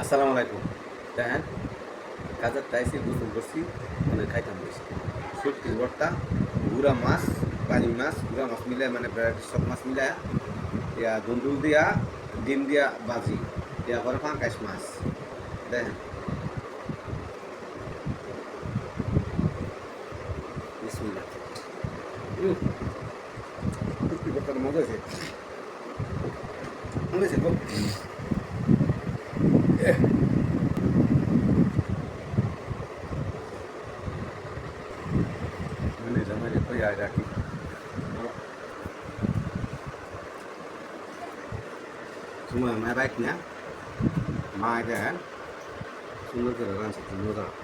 আসসালামু আলাইকুম। দেখেন কাজার টাইসে গোসল করছি মানে খাইতাম বেশি। সত্যি ভর্তা, গুড়া মাছ বালি মাছ, গুড়া মাছ মিলে মানে ভ্যারাইটি সব মাছ মিলায়। ইয়া দুন্দুল দিয়া, ডিম দিয়া বাজি ইয়া করে পাঙ্কাশ মাছ। দেখেন। মজা হয়েছে। মজা হয়েছে 예. મને તમે તો યાદ રાખી சும்மா மேபாக்னா மாக சுந்தரத்தில் தான்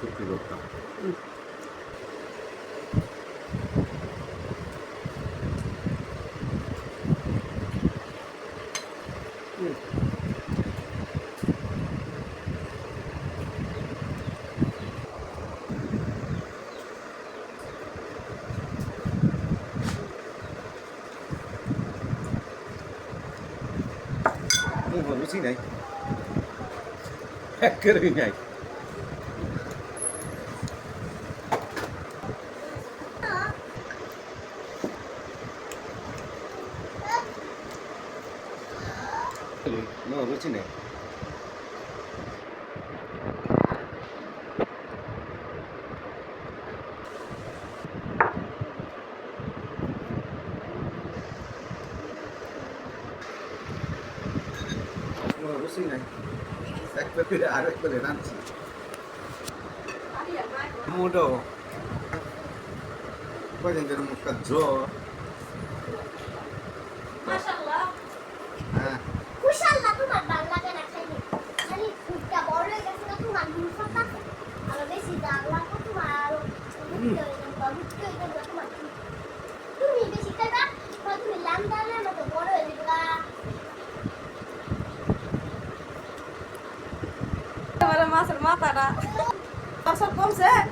சுற்றி தான் Não vou, não sei nem. Carinhei. Não, não sei nem. ভালো লাগে না খাইলে খালি ফুটটা বড় হয়ে গেছে না তোমার মুখটা কাছে আরও বেশি দাগ লাগবে তোমার আরও বুঝতে হয়ে যাবে বা বুঝতে হয়ে যাবে তোমার তুমি বেশি খাইবা বা তুমি লান্দানের মতো বড় হয়ে যাবে গা। এবারে মাছের মাথাটা। সব কমছে? আর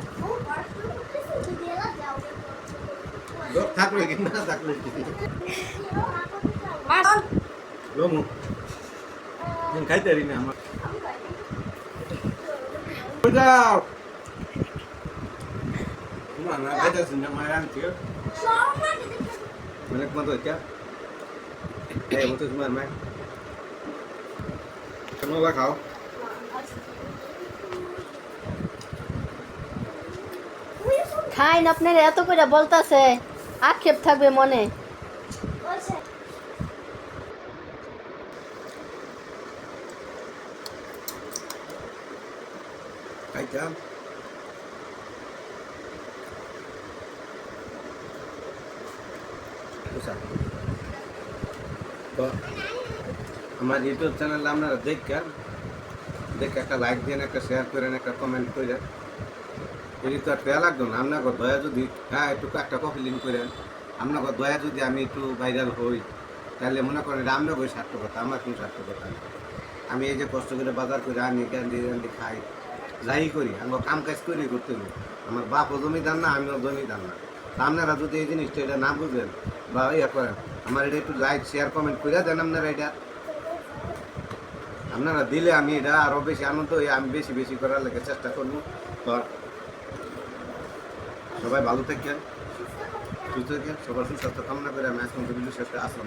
থাকলে কি? না থাকলে কি? মাছ লোমু খাইতে পারি না আমার। যাও। তোমার না খাইতেছি না মায়ের আনছি অনেক মতো হচ্ছে এই মতো তোমার মায়। তোমরা খাও। খাইন আপনার এত করে বলতাছে, আক্ষেপ থাকবে মনে। খাইতাম তো, আমার ইউটিউব চ্যানেল আপনারা দেখেন। দেখে একটা লাইক দেন, একটা শেয়ার করেন, একটা কমেন্ট করেন এটি তো আর পেয়া লাগতো না। আপনাকে দয়া যদি হ্যাঁ একটু একটা লিঙ্ক করেন আপনাকে দয়া যদি আমি একটু ভাইরাল হই, তাহলে মনে করেন এটা আপনাকে ওই সার্থকতা, আমার কোনো সার্থকতা নেই আমি এই যে কষ্ট করে বাজার করে আনি, ক্যান্ডি ক্যান্ডি খাই, যাই করি আমরা কাম কাজ করি করতে হবে আমার বাপও জমিদার না, আমিও জমিদার না। আপনারা যদি এই জিনিসটা এটা না বুঝেন বা ইয়ে করেন, আমার এটা একটু লাইক শেয়ার কমেন্ট করে দেন আপনারা এটা। আপনারা দিলে আমি এটা আরও বেশি আনন্দ হয়ে আমি বেশি বেশি করার লেগে চেষ্টা করব। সবাই ভালো থাকেন সুস্থ থাকেন সবার সুস্বাস্থ্য কামনা করে আমি আজকে ভিডিও শেষে আসলাম